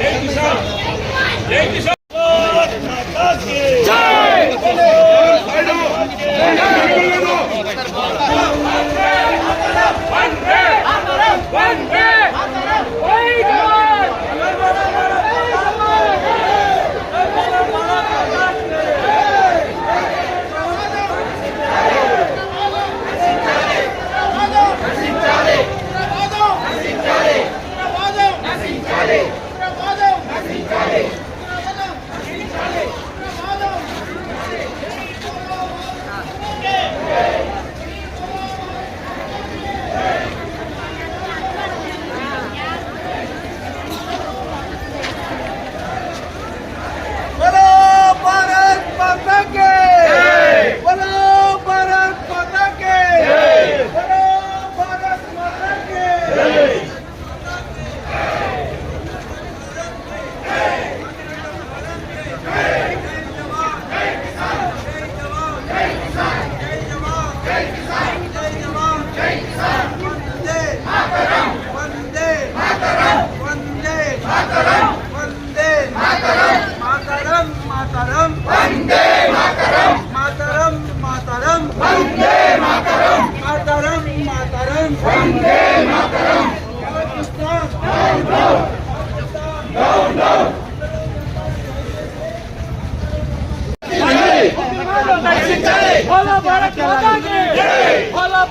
జై కిసాన్ జై కిసాన్ बोलो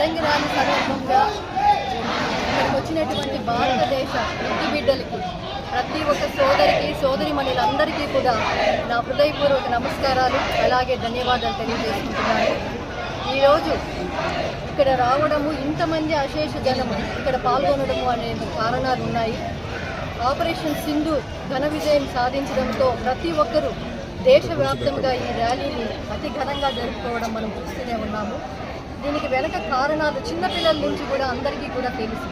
తరంగిరాని సందర్భంగా ఇక్కడికి వచ్చినటువంటి భారతదేశ ప్రతి బిడ్డలకి ప్రతి ఒక్క సోదరికి సోదరి మనులందరికీ కూడా నా హృదయపూర్వక నమస్కారాలు అలాగే ధన్యవాదాలు తెలియజేసుకుంటున్నాను. ఈరోజు ఇక్కడ రావడము ఇంతమంది అశేష జనము ఇక్కడ పాల్గొనడము అనే కారణాలు ఉన్నాయి. ఆపరేషన్ సింధు ఘన విజయం సాధించడంతో ప్రతి ఒక్కరూ దేశవ్యాప్తంగా ఈ ర్యాలీని అతి ఘనంగా జరుపుకోవడం మనం చూస్తూనే ఉన్నాము. దీనికి వెనక కారణాలు చిన్నపిల్లల నుంచి కూడా అందరికీ కూడా తెలుసు.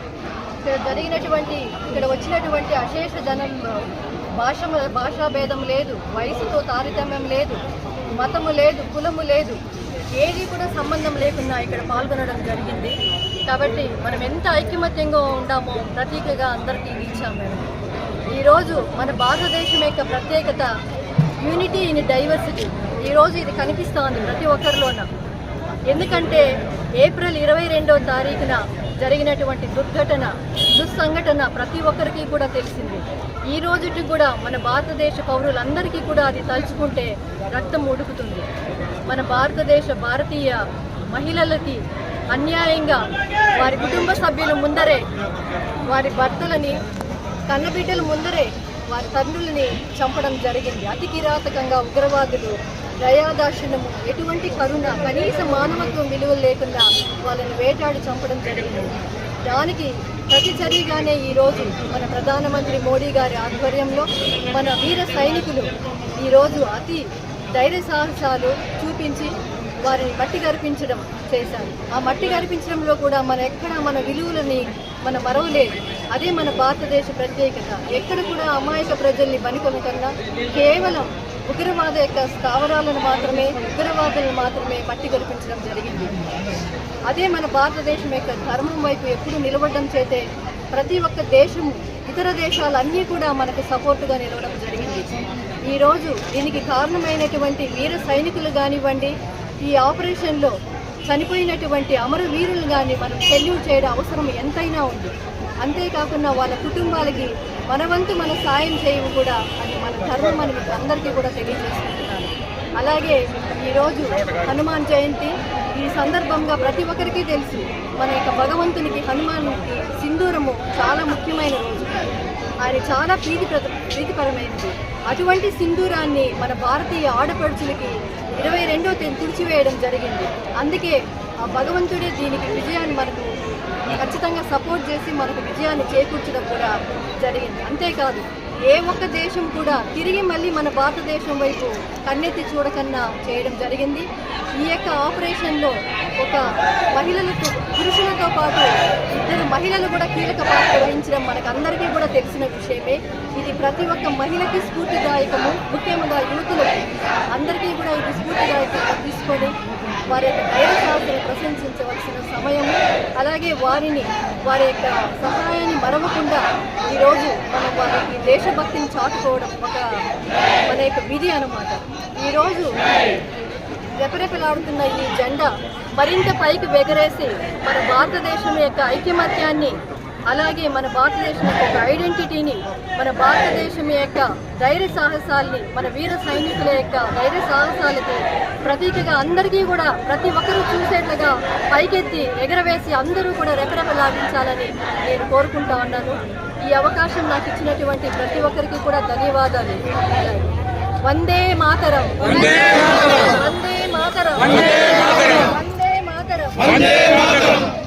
ఇక్కడ జరిగినటువంటి ఇక్కడ వచ్చినటువంటి అశేష జనంలో భాష భాషా భేదం లేదు వయసుతో తారతమ్యం లేదు మతము లేదు కులము లేదు ఏది కూడా సంబంధం లేకుండా ఇక్కడ పాల్గొనడం జరిగింది. కాబట్టి మనం ఎంత ఐకమత్యంగా ఉండామో ప్రతీకగా అందరికీ ఇచ్చాం మేము. ఈరోజు మన భారతదేశం యొక్క ప్రత్యేకత యూనిటీ ఇన్ డైవర్సిటీ ఈరోజు ఇది కనిపిస్తోంది ప్రతి ఒక్కరిలోన? ఎందుకంటే ఏప్రిల్ ఇరవై రెండవ తారీఖున జరిగినటువంటి దుర్ఘటన దుస్సంఘటన ప్రతి ఒక్కరికి కూడా తెలిసింది. ఈ రోజుకి కూడా మన భారతదేశ పౌరులందరికీ కూడా అది తలుచుకుంటే రక్తం ఉడుకుతుంది. మన భారతదేశ భారతీయ మహిళలకి అన్యాయంగా వారి కుటుంబ సభ్యుల ముందరే వారి భర్తలని కన్నబిడ్డల ముందరే వారి తండ్రులని చంపడం జరిగింది. అతి కిరాతకంగా ఉగ్రవాదులు దయాదాక్షిణ్యము ఎటువంటి కరుణ కనీస మానవత్వం విలువలు లేకుండా వాళ్ళని వేటాడి చంపడం జరిగింది. దానికి ప్రతిచర్యగానే ఈరోజు మన ప్రధానమంత్రి మోడీ గారి ఆధ్వర్యంలో మన వీర సైనికులు ఈరోజు అతి ధైర్య సాహసాలు చూపించి వారిని మట్టి గర్పించడం చేశారు. ఆ మట్టి గర్పించడంలో కూడా మన ఎక్కడ మన విలువలని మన మరవలేదు అదే మన భారతదేశ ప్రత్యేకత. ఎక్కడ కూడా అమాయక ప్రజల్ని బనికొనకుండా కేవలం ఉగ్రవాద యొక్క స్థావరాలను మాత్రమే ఉగ్రవాదులను మాత్రమే మట్టి గర్పించడం జరిగింది. అదే మన భారతదేశం యొక్క ధర్మం వైపు ఎప్పుడు నిలబడడం చేతే ప్రతి ఒక్క దేశము ఇతర దేశాలన్నీ కూడా మనకు సపోర్టుగా నిలవడం జరిగింది. ఈరోజు దీనికి కారణమైనటువంటి వీర సైనికులు కానివ్వండి ఈ ఆపరేషన్లో చనిపోయినటువంటి అమరవీరులు కానీ మనం సెల్యూట్ చేయడం అవసరం ఎంతైనా ఉంది. అంతేకాకుండా వాళ్ళ కుటుంబాలకి మన వంతు మన సాయం చేయవు కూడా అది మన ధర్మం అని మీకు అందరికీ కూడా తెలియజేసుకుంటున్నాను. అలాగే ఈరోజు హనుమాన్ జయంతి ఈ సందర్భంగా ప్రతి ఒక్కరికి తెలుసు మన యొక్క భగవంతునికి హనుమాన్కి సింధూరము చాలా ముఖ్యమైన రోజు. ఆయన చాలా ప్రీతి ప్రీతిపరమైనది అటువంటి సింధూరాన్ని మన భారతీయ ఆడపడుచులకి ఇరవై రెండో తుడిచివేయడం జరిగింది. అందుకే ఆ భగవంతుడే దీనికి విజయాన్ని మనకు ఖచ్చితంగా సపోర్ట్ చేసి మనకు విజయాన్ని చేకూర్చడం కూడా జరిగింది. అంతేకాదు ఏ ఒక్క దేశం కూడా తిరిగి మళ్ళీ మన భారతదేశం వైపు కన్నెత్తి చూడకన్నా చేయడం జరిగింది. ఈ యొక్క ఆపరేషన్లో ఒక మహిళలతో పురుషులతో పాటు ఇద్దరు మహిళలు కూడా కీలక పాత్ర వహించడం మనకు అందరికీ కూడా తెలిసిన విషయమే. ఇది ప్రతి ఒక్క మహిళకి స్ఫూర్తిదాయకము. ముఖ్యంగా యువతులకు అందరికీ కూడా తీసుకొని వారి యొక్క ధైర్య సాహసాలను ప్రశంసించవలసిన సమయము అలాగే వారిని వారి యొక్క సహాయాన్ని మరవకుండా ఈరోజు మనం వారికి దేశభక్తిని చాటుకోవడం ఒక మన యొక్క విధి అనమాట ఈరోజు రెపరెపలాడుతున్న ఈ జెండా మరింత పైకి ఎగరేసి మన భారతదేశం యొక్క ఐక్యమత్యాన్ని అలాగే మన భారతదేశం యొక్క ఐడెంటిటీని మన భారతదేశం యొక్క ధైర్య సాహసాల్ని మన వీర సైనికుల యొక్క ధైర్య సాహసాలకి ప్రతీకగా అందరికీ కూడా ప్రతి ఒక్కరూ చూసేట్లుగా పైకెత్తి ఎగరవేసి అందరూ కూడా రెపరెపలాడించాలని నేను కోరుకుంటా ఉన్నాను. ఈ అవకాశం నాకు ఇచ్చినటువంటి ప్రతి ఒక్కరికి కూడా ధన్యవాదాలు. వందే మాతరం. వందే మాతరం. వందే మాతరం. వందే మాతరం.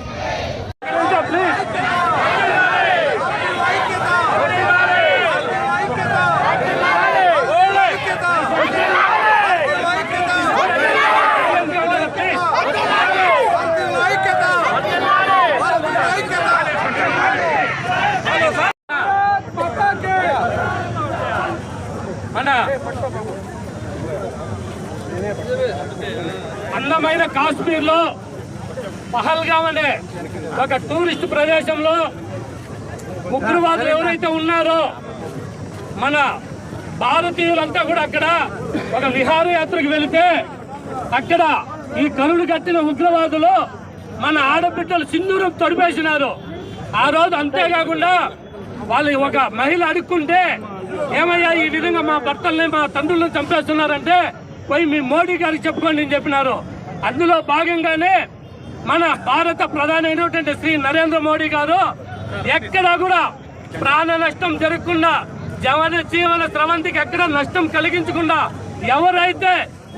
అందమైన కాశ్మీర్లో పహల్గామ్ అనే ఒక టూరిస్ట్ ప్రదేశంలో ఉగ్రవాదులు ఎవరైతే ఉన్నారో మన భారతీయులంతా కూడా అక్కడ ఒక విహారయాత్రకు వెళితే అక్కడ ఈ కరుడు కట్టిన ఉగ్రవాదులు మన ఆడబిడ్డలు సింధూరం తడిపేసినారు. ఆ రోజు అంతేకాకుండా వాళ్ళు ఒక మహిళ అడుక్కుంటే ఏమయ్యా ఈ విధంగా మా భర్తల్ని మా తండ్రులను చంపేస్తున్నారంటే పోయి మీ మోడీ గారికి చెప్పుకోండి అని చెప్పినారు. అందులో భాగంగానే మన భారత ప్రధాని అయినటువంటి శ్రీ నరేంద్ర మోడీ గారు ఎక్కడా కూడా ప్రాణ నష్టం జరగకుండా జవన జీవన స్రవంతికి ఎక్కడ నష్టం కలిగించకుండా ఎవరైతే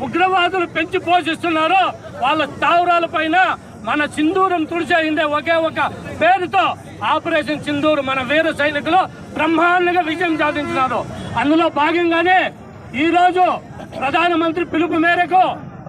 ఉగ్రవాదులు పెంచి పోషిస్తున్నారో వాళ్ళ స్థావరాల పైన మన సింధూరం తుడిచేయిందే ఒకే ఒక పేరుతో ఆపరేషన్ సింధూరు మన వీర సైనికులు బ్రహ్మాండంగా విజయం సాధించినారు. అందులో భాగంగానే ఈరోజు ప్రధానమంత్రి పిలుపు మేరకు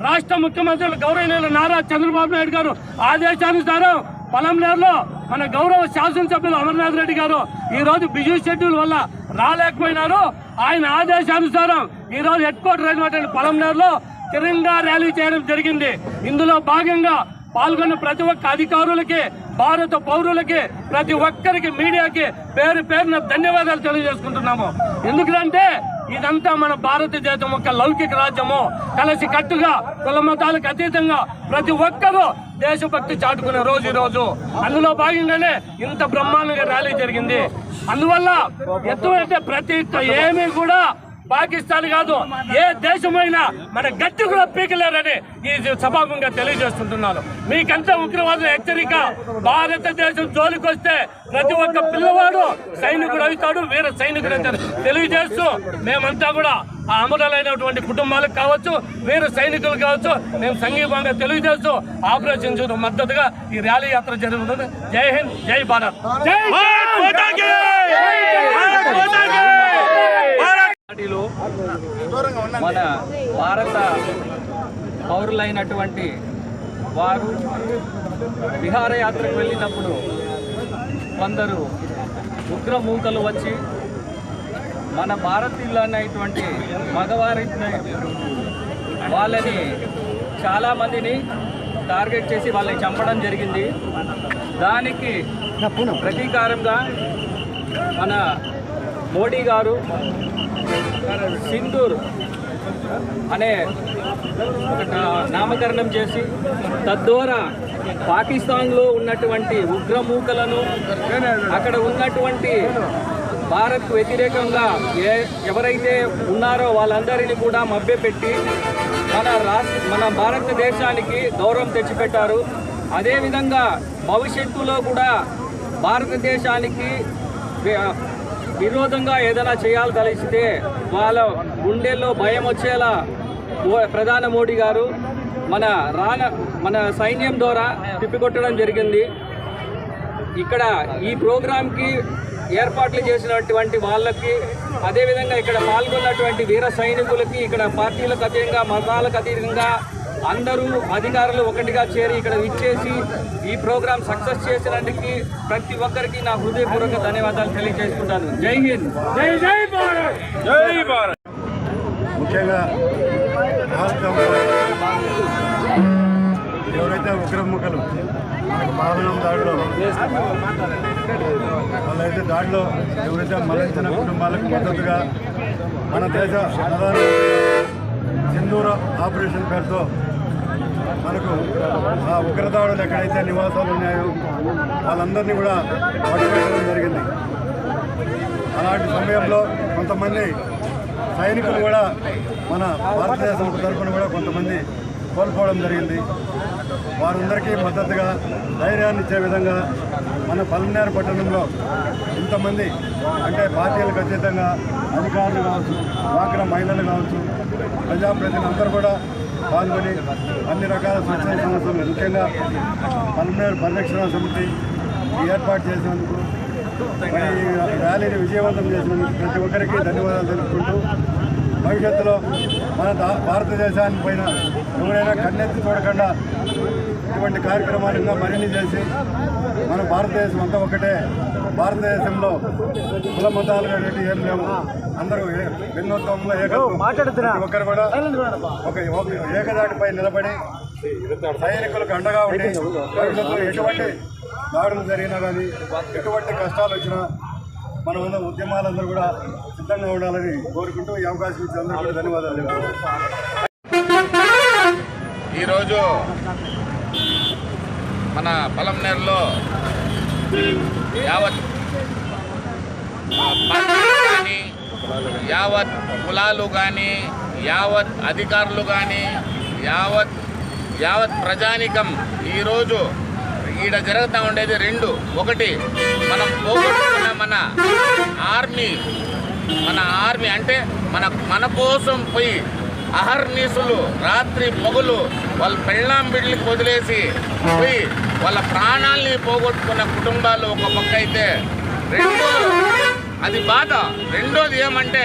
రాష్ట్ర ముఖ్యమంత్రులు గౌరవనీయులు నారా చంద్రబాబు నాయుడు గారు ఆదేశానుసారం పొలంనేరులో మన గౌరవ శాసనసభ్యులు అమర్నాథ్ రెడ్డి గారు ఈరోజు బిజీ షెడ్యూల్ వల్ల రాలేకపోయినారు. ఆయన ఆదేశానుసారం ఈ రోజు హెడ్ క్వార్టర్ అయినటువంటి పొలంనేరులో తిరంగా ర్యాలీ చేయడం జరిగింది. ఇందులో భాగంగా పాల్గొన్న ప్రతి ఒక్క అధికారులకి భారత పౌరులకి ప్రతి ఒక్కరికి మీడియాకి పేరు పేరున ధన్యవాదాలు తెలియజేసుకుంటున్నాము. ఎందుకంటే ఇదంతా మన భారతదేశం యొక్క లౌకిక రాజ్యము కలిసి కట్టుగా కుల మతాలకు అతీతంగా ప్రతి ఒక్కరూ దేశభక్తి చాటుకునే రోజు ఈ రోజు అందులో భాగంగానే ఇంత బ్రహ్మాండంగా ర్యాలీ జరిగింది. అందువల్ల ఎటువంటి ప్రతి ఏమీ కూడా పాకిస్తాన్ కాదు ఏ దేశమైనా మన గట్టి కూడా పీకలేరని ఈ సభాముఖంగా తెలియజేస్తుంటున్నాను. మీకంతా ఉగ్రవాదుల హెచ్చరిక. భారతదేశం జోలికి వస్తే ప్రతి ఒక్క పిల్లవాడు సైనికుడు అవుతాడు వీర సైనికుడు అవుతాడు. తెలియజేస్తూ మేమంతా కూడా ఆ అమరులైనటువంటి కుటుంబాలకు కావచ్చు వీర సైనికులు కావచ్చు మేము సంఘీభంగా తెలియజేస్తూ ఆపరేషన్ చూడ మద్దతుగా ఈ ర్యాలీ యాత్ర జరుగుతుంది. జై హింద్ జై భారత్. జై పార్టీలో మన భారత పౌరులైనటువంటి వారు విహారయాత్రకు వెళ్ళినప్పుడు కొందరు ఉగ్రమూకలు వచ్చి మన భారతీయులైనటువంటి మగవారి వాళ్ళని చాలామందిని టార్గెట్ చేసి వాళ్ళని చంపడం జరిగింది. దానికి ప్రతీకారంగా మన మోడీ గారు సింధూర్ అనే నామకరణం చేసి తద్వారా పాకిస్తాన్లో ఉన్నటువంటి ఉగ్రమూకలను అక్కడ ఉన్నటువంటి భారత్ వ్యతిరేకంగా ఏ ఎవరైతే ఉన్నారో వాళ్ళందరినీ కూడా మభ్యపెట్టి మన రాష్ట్ర మన భారతదేశానికి గౌరవం తెచ్చిపెట్టారు. అదేవిధంగా భవిష్యత్తులో కూడా భారతదేశానికి విరోధంగా ఏదైనా చేయాలి తలిస్తే వాళ్ళ గుండెల్లో భయం వచ్చేలా ప్రధాని మోడీ గారు మన రాన మన సైన్యం ద్వారా తిప్పికొట్టడం జరిగింది. ఇక్కడ ఈ ప్రోగ్రాంకి ఏర్పాట్లు చేసినటువంటి వాళ్ళకి అదేవిధంగా ఇక్కడ పాల్గొన్నటువంటి వీర సైనికులకి ఇక్కడ పార్టీలకు అతీతంగా మతాలకు అతీతంగా అందరూ అధికారులు ఒకటిగా చేరి ఇక్కడ ఇచ్చేసి ఈ ప్రోగ్రాం సక్సెస్ చేసినందుకు ప్రతి ఒక్కరికి నా హృదయపూర్వక ధన్యవాదాలు తెలియజేసుకుంటాను. జై హింద్. జై జై భారత్. జై భారత్. ముఖ్యంగా ఎవరైతే ఉగ్రముఖలు పాలనం దాడిలో వాళ్ళైతే దాడిలో ఎవరైతే మరణించిన కుటుంబాలకు మద్దతుగా మన దేశ ప్రధాని సింధూర ఆపరేషన్ పేరుతో మనకు ఆ ఉగ్రదాడులు ఎక్కడైతే నివాసాలు ఉన్నాయో వాళ్ళందరినీ కూడా పట్టుకోవడం జరిగింది. అలాంటి సమయంలో కొంతమంది సైనికులు కూడా మన భారతదేశం తరఫున కూడా కొంతమంది కోల్పోవడం జరిగింది. వారందరికీ మద్దతుగా ధైర్యాన్ని ఇచ్చే విధంగా మన పల్మనేరు పట్టణంలో ఇంతమంది అంటే పార్టీలకు అతీతంగా అధికారులు కావచ్చు డ్వాక్రా మహిళలు కావచ్చు ప్రజాప్రతినిధులందరూ కూడా పాల్గొని అన్ని రకాల స్వచ్ఛంద సంస్థలు ముఖ్యంగా పల్మేరు పరిరక్షణ సమితి ఏర్పాటు చేసినందుకు ఈ ర్యాలీని విజయవంతం చేసినందుకు ప్రతి ఒక్కరికి ధన్యవాదాలు తెలుపుకుంటూ భవిష్యత్తులో మన భారతదేశాన్ని పైన ఎవరైనా కన్నెత్తి చూడకుండా ఇటువంటి కార్యక్రమాలు ఇంకా మరిన్ని చేసి మన భారతదేశం అంతా ఒకటే భారతదేశంలో కుల మతాలు అనేవి ఏం లేవు. అందరూ భిన్నత్వంలో ఏకత్వం. ఒక్కరు కూడా ఒక ఏకదాటిపై నిలబడి సైనికులకు అండగా ఉండి భవిష్యత్తులో ఎటువంటి దాడులు జరిగినా కానీ ఎటువంటి కష్టాలు వచ్చినా మన ఉన్న ఉద్యమాలందరూ కూడా సిద్ధంగా ఉండాలని కోరుకుంటూ ఈ అవకాశం ఇచ్చిన అందరూ కూడా ధన్యవాదాలు. ఈరోజు మన పలంనేరులో యావత్ ఆ, కానీ యావత్ కులాలు కానీ యావత్ అధికారులు కానీ యావత్ యావత్ ప్రజానికం ఈరోజు ఈడ జరుగుతూ ఉండేది రెండు. ఒకటి మనం పోగొట్టుకున్న మన ఆర్మీ మన ఆర్మీ అంటే మన మన కోసం పోయి అహర్నీసులు రాత్రి మొగులు వాళ్ళ పెళ్ళాం బిడ్డలకి వదిలేసి పోయి వాళ్ళ ప్రాణాల్ని పోగొట్టుకున్న కుటుంబాలు ఒక పక్క అయితే రెండో అది బాధ. రెండోది ఏమంటే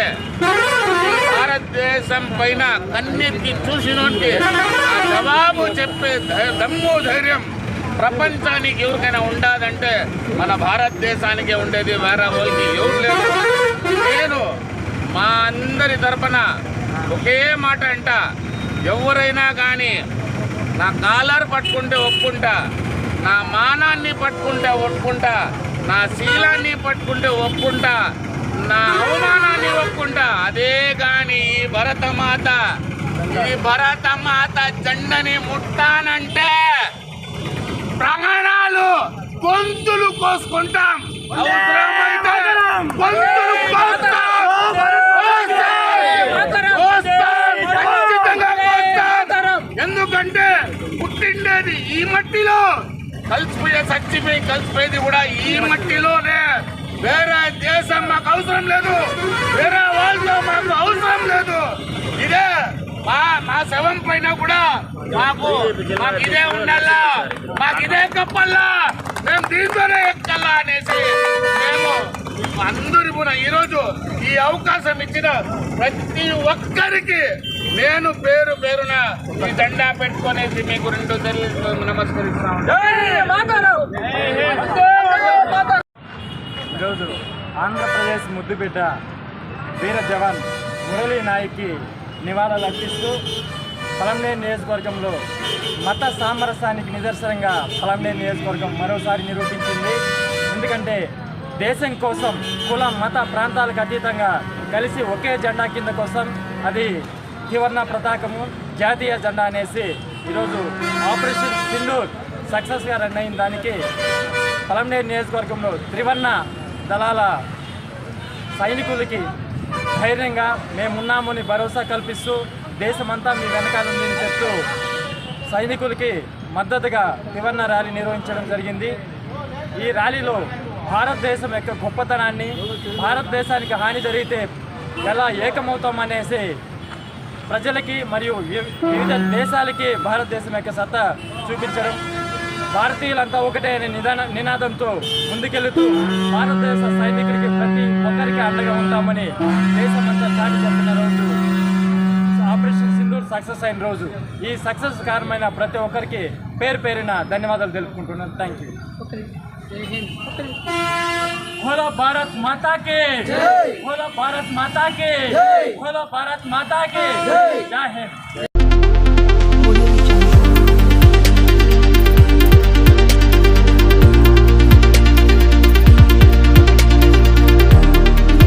భారతదేశం పైన కన్నెత్తి చూసినోనికి ఆ జవాబు చెప్పే దమ్ము ధైర్యం ప్రపంచానికి ఎవరికైనా ఉండాలంటే మన భారతదేశానికే ఉండేది వేరే వాళ్ళకి ఎవరు లేదు నేను మా అందరి తరపున ఒకే మాట అంట ఎవరైనా కానీ నా కాలర్ పట్టుకుంటే ఒప్పుకుంటా నా మానాన్ని పట్టుకుంటే ఒప్పుకుంటా నా శీలాన్ని పట్టుకుంటే ఒప్పుకుంటా నా అవమానాన్ని ఒప్పుకుంటా. అదే గాని ఈ భరతమాత ఈ భరతమాత జెండని ముట్టానంటే ప్రాణాలు గొంతులు కోసుకుంటాం. గొంతులు. ఎందుకంటే పుట్టిండేది ఈ మట్టిలో. కలిసిపోయే చచ్చిపోయి కలిసిపోయేది కూడా ఈ మట్టిలోనే. వేరే దేశం మాకు అవసరం లేదు. వేరే వాళ్ళతో మాకు అవసరం లేదు. ఇదే మా మా శవం పైన కూడా మాకు మాకు ఇదే ఉండాలా మాకు ఇదే కప్పల్లా. మేము దీంతోనే ఎక్కల్లా అనేసి మేము అందరి కూడా ఈరోజు ఈ అవకాశం ఇచ్చిన ప్రతి ఒక్కరికి నేను పేరు పేరున ఈ దండా పెట్టుకునేసి మీకు గురించి తెలియజేస్తూ నమస్కరిస్తున్నాను ఈరోజు ఆంధ్రప్రదేశ్ ముద్దుబిడ్డ వీర జవాన్ మురళీ నాయక్కి నివాళులు అర్పిస్తూ పలంనేరు నియోజకవర్గంలో మత సామరస్యానికి నిదర్శనంగా పలంనేరు నియోజకవర్గం మరోసారి నిరూపించింది. ఎందుకంటే దేశం కోసం కుల మత ప్రాంతాలకు అతీతంగా కలిసి ఒకే జెండా కింద కోసం అది త్రివర్ణ పతాకము జాతీయ జెండా అనేసి ఈరోజు ఆపరేషన్ సింధూర్ సక్సెస్గా రన్ అయిన దానికి పలంనేరు నియోజకవర్గంలో త్రివర్ణ దళాల సైనికులకి ధైర్యంగా మేమున్నామని భరోసా కల్పిస్తూ దేశమంతా మీ వెనకాల ఉందని చెప్తూ సైనికులకి మద్దతుగా త్రివర్ణ ర్యాలీ నిర్వహించడం జరిగింది. ఈ ర్యాలీలో భారతదేశం యొక్క గొప్పతనాన్ని భారతదేశానికి హాని జరిగితే ఎలా ఏకమవుతామనేసి ప్రజలకి మరియు వివిధ దేశాలకి భారతదేశం యొక్క సత్తా చూపించడం భారతీయులంతా ఒకటే అనే నిదాన నినాదంతో ముందుకెళ్తూ భారతదేశ సైనికులకి ప్రతి ఒక్కరికి అండగా ఉంటామని దేశమంతా చాటి చెప్పిన రోజు. ఆపరేషన్ సింధూర్ సక్సెస్ అయిన రోజు. ఈ సక్సెస్ కారణమైన ప్రతి ఒక్కరికి పేరు పేరిన ధన్యవాదాలు తెలుపుకుంటున్నాను. Thank you. बोलो भारत माता के। बोलो भारत माता के। बोलो भारत माता के। जय हिंद।